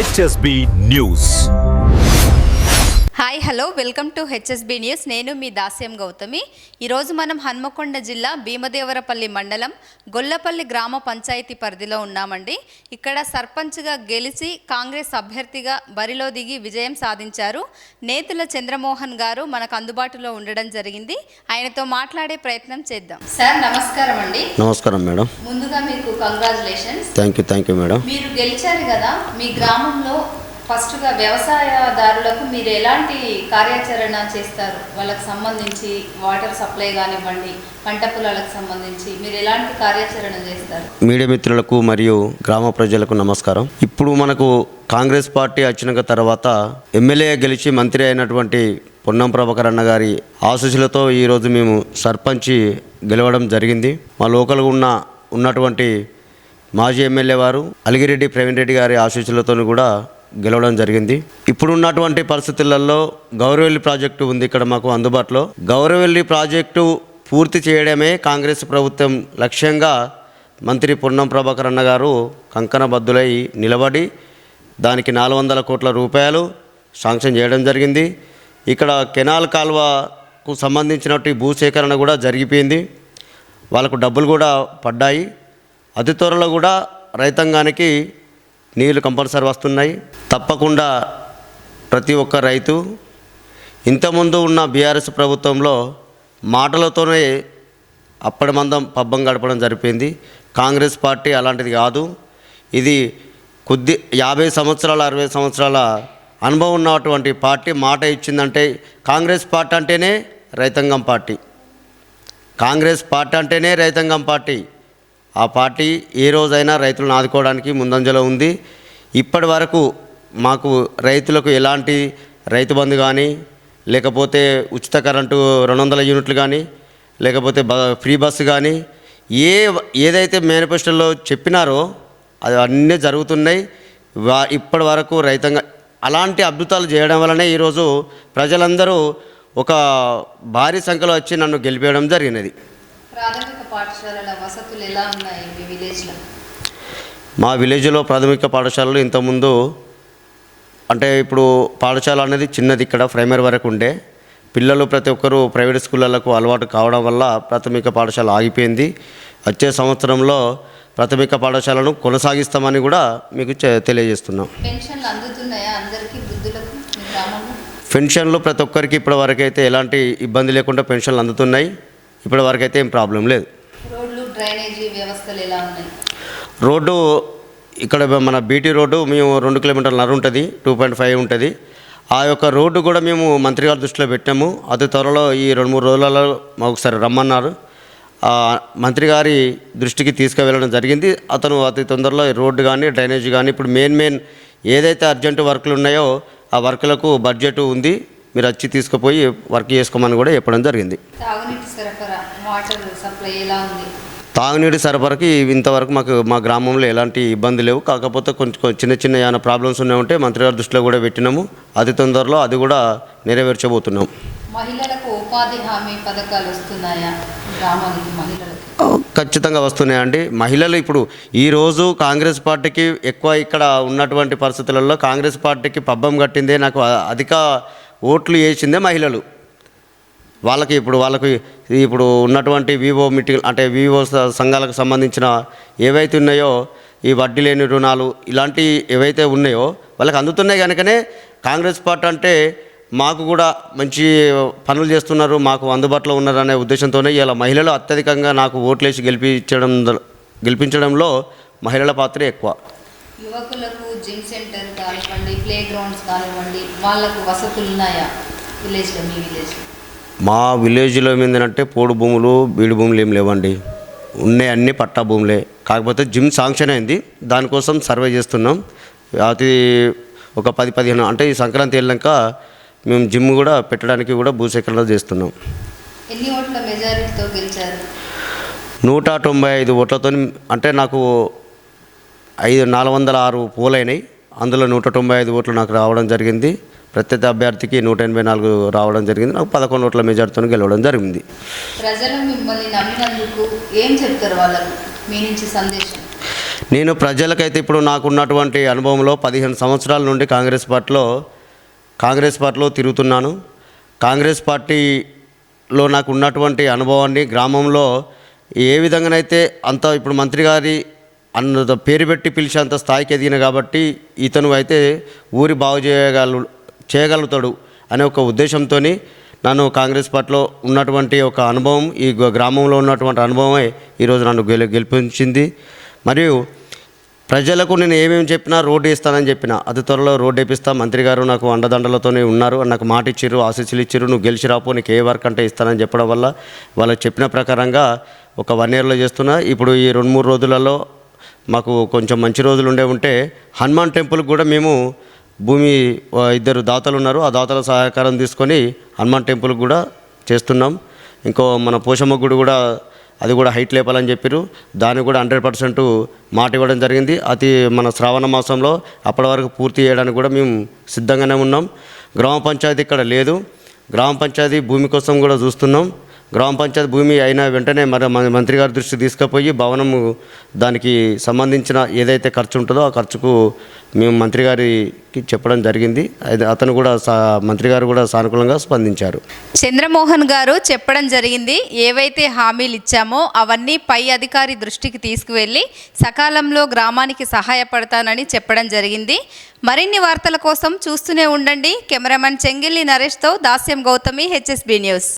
HSB news hi hello welcome to HSB news నేను మీ దాస్యం గౌతమి. ఈరోజు మనం హన్మకొండ జిల్లా భీమదేవరపల్లి మండలం గొల్లపల్లి గ్రామ పంచాయతీ పరిధిలో ఉన్నామండి. ఇక్కడ సర్పంచ్గా గెలిచి కాంగ్రెస్ అభ్యర్థిగా బరిలో దిగి విజయం సాధించారు. నేతుల చంద్రమోహన్ గారు మనకు అందుబాటులో ఉండడం జరిగింది. ఆయనతో మాట్లాడే ప్రయత్నం చేద్దాం. సార్ నమస్కారం అండి. నమస్కారం మేడం. ముందుగా మీకు congratulations thank you thank you madam. మీరు గెలిచారు కదా మీ గ్రామంలో ఫస్ట్గా వ్యవసాయదారులకు మీరు ఎలాంటి కార్యాచరణ చేస్తారు? వాళ్ళకి సంబంధించి వాటర్ సప్లై కానివ్వండి పంట పొలాలకు సంబంధించి మీరు ఎలాంటి కార్యాచరణ చేస్తారు? మీడియా మిత్రులకు మరియు గ్రామ ప్రజలకు నమస్కారం. ఇప్పుడు మనకు కాంగ్రెస్ పార్టీ వచ్చిన తర్వాత ఎమ్మెల్యే గెలిచి మంత్రి అయినటువంటి పొన్నం ప్రభాకర్ అన్న గారి ఆశీస్సులతో ఈరోజు మేము సర్పంచి గెలవడం జరిగింది. మా లోకల్గా ఉన్న ఉన్నటువంటి మాజీ ఎమ్మెల్యే వారు అలిగిరెడ్డి ప్రవీణ్ రెడ్డి గారి ఆశీస్సులతో కూడా గెలవడం జరిగింది. ఇప్పుడు ఉన్నటువంటి పరిస్థితులలో గౌరవెల్లి ప్రాజెక్టు ఉంది ఇక్కడ మాకు అందుబాటులో. గౌరవెల్లి ప్రాజెక్టు పూర్తి చేయడమే కాంగ్రెస్ ప్రభుత్వం లక్ష్యంగా మంత్రి పొన్నం ప్రభాకర్ అన్న గారు కంకణబద్దులై నిలబడి దానికి నాలుగు వందల కోట్ల రూపాయలు శాంక్షన్ చేయడం జరిగింది. ఇక్కడ కెనాల్ కాల్వకు సంబంధించినటువంటి భూసేకరణ కూడా జరిగిపోయింది. వాళ్ళకు డబ్బులు కూడా పడ్డాయి. అతి త్వరలో కూడా రైతాంగానికి నీళ్ళు కంపల్సరీ వస్తున్నాయి. తప్పకుండా ప్రతి ఒక్క రైతు ఇంతకుముందు ఉన్న బీఆర్ఎస్ ప్రభుత్వంలో మాటలతోనే అప్పటి మందం పబ్బం గడపడం జరిపింది. కాంగ్రెస్ పార్టీ అలాంటిది కాదు. ఇది కొద్ది యాభై సంవత్సరాల అరవై సంవత్సరాల అనుభవం ఉన్నటువంటి పార్టీ. మాట ఇచ్చిందంటే కాంగ్రెస్ పార్టీ అంటేనే రైతాంగం పార్టీ. కాంగ్రెస్ పార్టీ అంటేనే రైతాంగం పార్టీ. ఆ పార్టీ ఏ రోజైనా రైతులను ఆదుకోవడానికి ముందంజలో ఉంది. ఇప్పటి వరకు మాకు రైతులకు ఎలాంటి రైతు బంధు కానీ లేకపోతే ఉచిత కరెంటు రెండు వందల యూనిట్లు కానీ లేకపోతే బ ఫ్రీ బస్సు కానీ ఏ ఏదైతే మేనిఫెస్టోలో చెప్పినారో అది అన్నీ జరుగుతున్నాయి. వా ఇప్పటి వరకు రైతాంగ అలాంటి అద్భుతాలు చేయడం వలనే ఈరోజు ప్రజలందరూ ఒక భారీ సంఖ్యలో వచ్చి నన్ను గెలిపేయడం జరిగినది. ప్రాథమిక పాఠశాలల వసతులు ఎలా ఉన్నాయి మీ విలేజ్లో? మా విలేజ్లో ప్రాథమిక పాఠశాలలు ఇంతకుముందు అంటే ఇప్పుడు పాఠశాల అనేది చిన్నది ఇక్కడ ప్రైమరీ వరకు ఉండే. పిల్లలు ప్రతి ఒక్కరూ ప్రైవేట్ స్కూళ్ళకు అలవాటు కావడం వల్ల ప్రాథమిక పాఠశాల ఆగిపోయింది. వచ్చే సంవత్సరంలో ప్రాథమిక పాఠశాలను కొనసాగిస్తామని కూడా మీకు తెలియజేస్తున్నాం. పెన్షన్లు ప్రతి ఒక్కరికి ఇప్పటి వరకు అయితే ఎలాంటి ఇబ్బంది లేకుండా పెన్షన్లు అందుతున్నాయి. ఇప్పటి వరకు అయితే ఏం ప్రాబ్లం లేదు. రోడ్డు ఇక్కడ మన బీటీ రోడ్డు మేము రెండు కిలోమీటర్ల ఉంటుంది టూ పాయింట్ ఫైవ్ ఉంటుంది. ఆ యొక్క రోడ్డు కూడా మేము మంత్రి గారి దృష్టిలో పెట్టాము. అతి త్వరలో ఈ రెండు మూడు రోజులలో మాకు ఒకసారి రమ్మన్నారు. మంత్రి గారి దృష్టికి తీసుకువెళ్ళడం జరిగింది. అతను అతి తొందరలో ఈ రోడ్డు కానీ డ్రైనేజ్ కానీ ఇప్పుడు మెయిన్ మెయిన్ ఏదైతే అర్జెంటు వర్కులు ఉన్నాయో ఆ వర్కులకు బడ్జెట్ ఉంది. మీరు వచ్చి తీసుకుపోయి వర్క్ చేసుకోమని కూడా చెప్పడం జరిగింది. తాగునీటి సరఫరాకి ఇంతవరకు మాకు మా గ్రామంలో ఎలాంటి ఇబ్బంది లేవు. కాకపోతే కొంచెం చిన్న చిన్న ఏమైనా ప్రాబ్లమ్స్ ఉన్నాయంటే మంత్రి గారి దృష్టిలో కూడా పెట్టినాము. అతి తొందరలో అది కూడా నెరవేర్చబోతున్నాం. మహిళలకు ఉపాధి హామీ పథకాలు వస్తున్నాయా గ్రామానికి మహిళలకు? ఖచ్చితంగా వస్తున్నాయండి మహిళలు ఇప్పుడు ఈరోజు కాంగ్రెస్ పార్టీకి ఎక్కువ ఇక్కడ ఉన్నటువంటి పరిస్థితులలో కాంగ్రెస్ పార్టీకి పబ్బం కట్టిందే నాకు అధిక ఓట్లు వేసిందే మహిళలు. వాళ్ళకి ఇప్పుడు వాళ్ళకి ఇప్పుడు ఉన్నటువంటి వివో మిటి అంటే వివో సంఘాలకు సంబంధించిన ఏవైతే ఉన్నాయో ఈ వడ్డీ లేని రుణాలు ఇలాంటి ఏవైతే ఉన్నాయో వాళ్ళకి అందుతున్నాయి కనుకనే కాంగ్రెస్ పార్టీ అంటే మాకు కూడా మంచి పనులు చేస్తున్నారు మాకు అందుబాటులో ఉన్నారు అనే ఉద్దేశంతోనే ఇలా మహిళలు అత్యధికంగా నాకు ఓట్లేసి గెలిపించడం గెలిపించడంలో మహిళల పాత్ర ఎక్కువ. యువకులకు జిమ్ సెంటర్ కానివ్వండి ప్లే గ్రౌండ్స్ కానివ్వండి వాళ్ళకు వసతులు ఉన్నాయా విలేజ్లో మీ విలేజ్లో? మా విలేజ్లో ఏంటంటే పోడు భూములు బీడు భూములు ఏం లేవండి. ఉన్నాయి అన్ని పట్టా భూములే. కాకపోతే జిమ్ శాంక్షన్ అయింది. దానికోసం సర్వే చేస్తున్నాం. అది ఒక పది పదిహేను అంటే ఈ సంక్రాంతి వెళ్ళాక మేము జిమ్ కూడా పెట్టడానికి కూడా భూసేకరణ చేస్తున్నాం. ఎన్ని ఓట్ల మెజారిటీతో గెలిచారు? నూట తొంభై ఐదు ఓట్లతో అంటే నాకు ఐదు నాలుగు వందల ఆరు పోలైనాయి. అందులో నూట తొంభై ఐదు ఓట్లు నాకు రావడం జరిగింది. ప్రత్యర్థి అభ్యర్థికి నూట ఎనభై నాలుగు రావడం జరిగింది. నాకు పదకొండు ఓట్ల మెజార్టీతో గెలవడం జరిగింది. నేను ప్రజలకైతే ఇప్పుడు నాకున్నటువంటి అనుభవంలో పదిహేను సంవత్సరాల నుండి కాంగ్రెస్ పార్టీలో కాంగ్రెస్ పార్టీలో తిరుగుతున్నాను. కాంగ్రెస్ పార్టీలో నాకు ఉన్నటువంటి అనుభవాన్ని గ్రామంలో ఏ విధంగానైతే అంత ఇప్పుడు మంత్రి గారి అన్న పేరు పెట్టి పిలిచేంత స్థాయికి ఎదిగిన కాబట్టి ఇతను అయితే ఊరి బాగు చేయగల చేయగలుగుతాడు అనే ఒక ఉద్దేశంతో నన్ను కాంగ్రెస్ పార్టీలో ఉన్నటువంటి ఒక అనుభవం ఈ గ్రామంలో ఉన్నటువంటి అనుభవమే ఈరోజు నన్ను గెలి గెలిపించింది. మరియు ప్రజలకు నేను ఏమేమి చెప్పినా రోడ్డు ఇస్తానని చెప్పిన అతి త్వరలో రోడ్డు వేపిస్తా మంత్రి గారు నాకు అండదండలతోనే ఉన్నారు నాకు మాట ఇచ్చిర్రు ఆశీస్సులు ఇచ్చిర్రు నువ్వు గెలిచి రాపో నీకు ఏ వర్క్ అంటే ఇస్తానని చెప్పడం వల్ల వాళ్ళు చెప్పిన ప్రకారంగా ఒక వన్ ఇయర్లో చేస్తున్నా. ఇప్పుడు ఈ రెండు మూడు రోజులలో మాకు కొంచెం మంచి రోజులు ఉండే ఉంటే హనుమాన్ టెంపుల్కి కూడా మేము భూమి ఇద్దరు దాతలు ఉన్నారు. ఆ దాతల సహకారం తీసుకొని హనుమాన్ టెంపుల్ కూడా చేస్తున్నాం. ఇంకో మన పోషమ్మ గుడి కూడా అది కూడా హైట్ లేపాలని చెప్పారు దాన్ని కూడా హండ్రెడ్ పర్సెంట్ మాట ఇవ్వడం జరిగింది. అతి మన శ్రావణ మాసంలో అప్పటి వరకు పూర్తి చేయడానికి కూడా మేము సిద్ధంగానే ఉన్నాం. గ్రామ పంచాయతీ ఇక్కడ లేదు. గ్రామ పంచాయతీ భూమి కోసం కూడా చూస్తున్నాం. గ్రామ పంచాయతీ భూమి అయిన వెంటనే మరి మంత్రి గారి దృష్టి తీసుకుపోయి భవనము దానికి సంబంధించిన ఏదైతే ఖర్చు ఉంటుందో ఆ ఖర్చుకు మేము మంత్రి గారికి చెప్పడం జరిగింది. అతను కూడా సా మంత్రి గారు కూడా సానుకూలంగా స్పందించారు. చంద్రమోహన్ గారు చెప్పడం జరిగింది. ఏవైతే హామీలు ఇచ్చామో అవన్నీ పై అధికారి దృష్టికి తీసుకువెళ్ళి సకాలంలో గ్రామానికి సహాయపడతానని చెప్పడం జరిగింది. మరిన్ని వార్తల కోసం చూస్తూనే ఉండండి. కెమెరామెన్ చెంగిల్లి నరేష్తో దాస్యం గౌతమి హెచ్ఎస్బి న్యూస్.